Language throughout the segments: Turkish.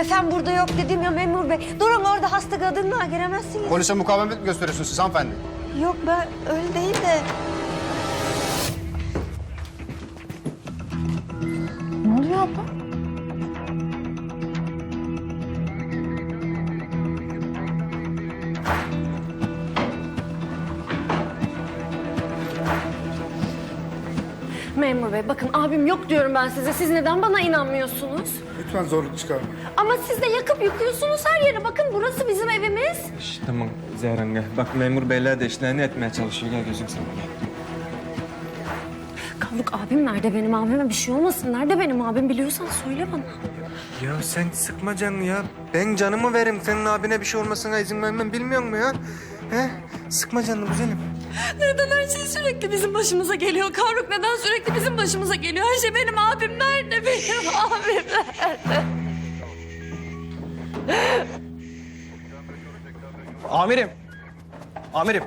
Efendim burada yok dedim ya memur bey. Durun orada hasta kadınla giremezsiniz. Polise mukavemet mi gösteriyorsunuz siz hanımefendi? Yok ben öyle değil de. Ne oluyor abla? Memur bey bakın abim yok diyorum ben size. Siz neden bana inanmıyorsunuz? Lütfen zorluk çıkarma. Ama siz de yakıp yıkıyorsunuz her yere. Bakın burası bizim evimiz. Şş, tamam Zehran gel. Bak memur beyler de işlerini etmeye çalışıyor. Gel gözüm sana gel. Kavruk abim nerede benim abime bir şey olmasın. Nerede benim abim biliyorsan söyle bana. Ya sen sıkma canını ya. Ben canımı veririm. Senin abine bir şey olmasına izin vermem bilmiyor musun ya? He? Sıkma canını güzelim. Neden her şey sürekli bizim başımıza geliyor? Kavruk neden sürekli bizim başımıza geliyor? Her şey benim abim nerede? Benim abim nerede? Amirim. Amirim.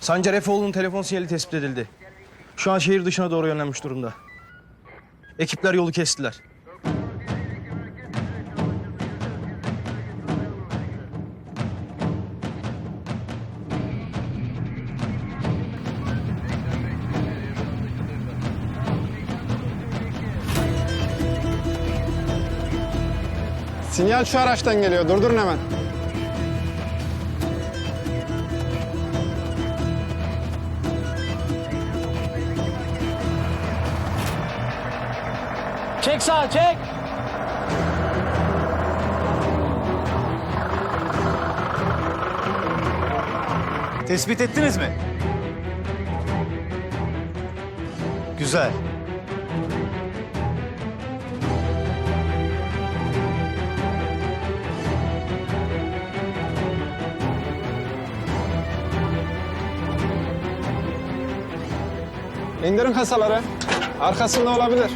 Sancar Efeoğlu'nun telefon sinyali tespit edildi. Şu an şehir dışına doğru yönlenmiş durumda. Ekipler yolu kestiler. Sinyal şu araçtan geliyor. Durdurun hemen. Çek sağa çek. Tespit ettiniz mi? Güzel. İndirin kasaları. Arkasında olabilir.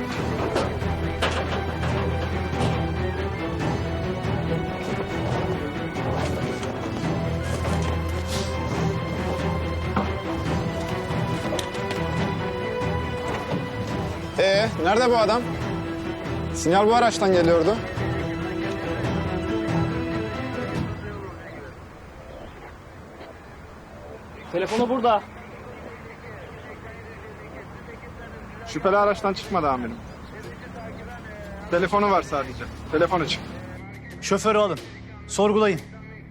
Ee, nerede bu adam? Sinyal bu araçtan geliyordu. Telefonu burada. Şüpheli araçtan çıkmadı amirim. Telefonu var sadece. Telefonu çık. Şoförü alın. Sorgulayın.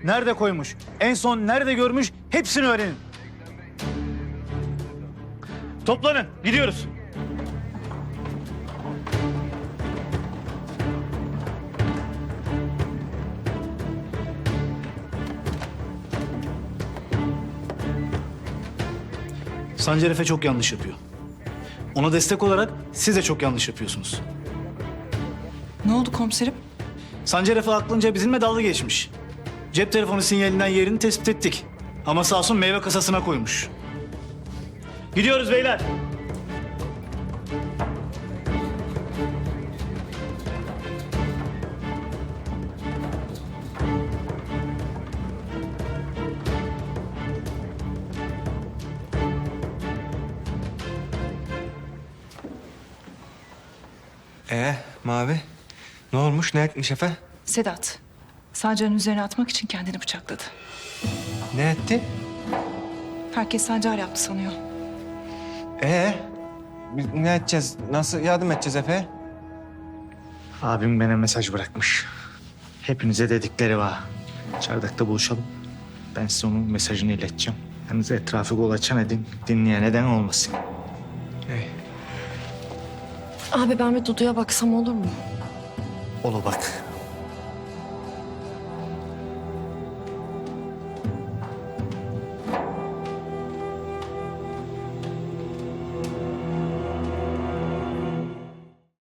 Nerede koymuş? En son nerede görmüş? Hepsini öğrenin. Toplanın. Gidiyoruz. Sancar Efe çok yanlış yapıyor. Ona destek olarak siz de çok yanlış yapıyorsunuz. Ne oldu komiserim? Sancar Efe aklınca bizimle dalga geçmiş. Cep telefonu sinyalinden yerini tespit ettik. Ama sağ olsun meyve kasasına koymuş. Gidiyoruz beyler. Ee Mavi? Ne olmuş? Ne etmiş Efe? Sedat. Sancar'ın üzerine atmak için kendini bıçakladı. Ne etti? Herkes Sancar yaptı sanıyor. Ee? Biz ne edeceğiz? Nasıl yardım edeceğiz Efe? Abim bana mesaj bırakmış. Hepinize dedikleri var. Çardakta buluşalım. Ben size onun mesajını ileteceğim. Yalnız etrafı kolaçan edin. Dinleyen neden olmasın. Abi ben bir Dudu'ya baksam olur mu? Ola bak.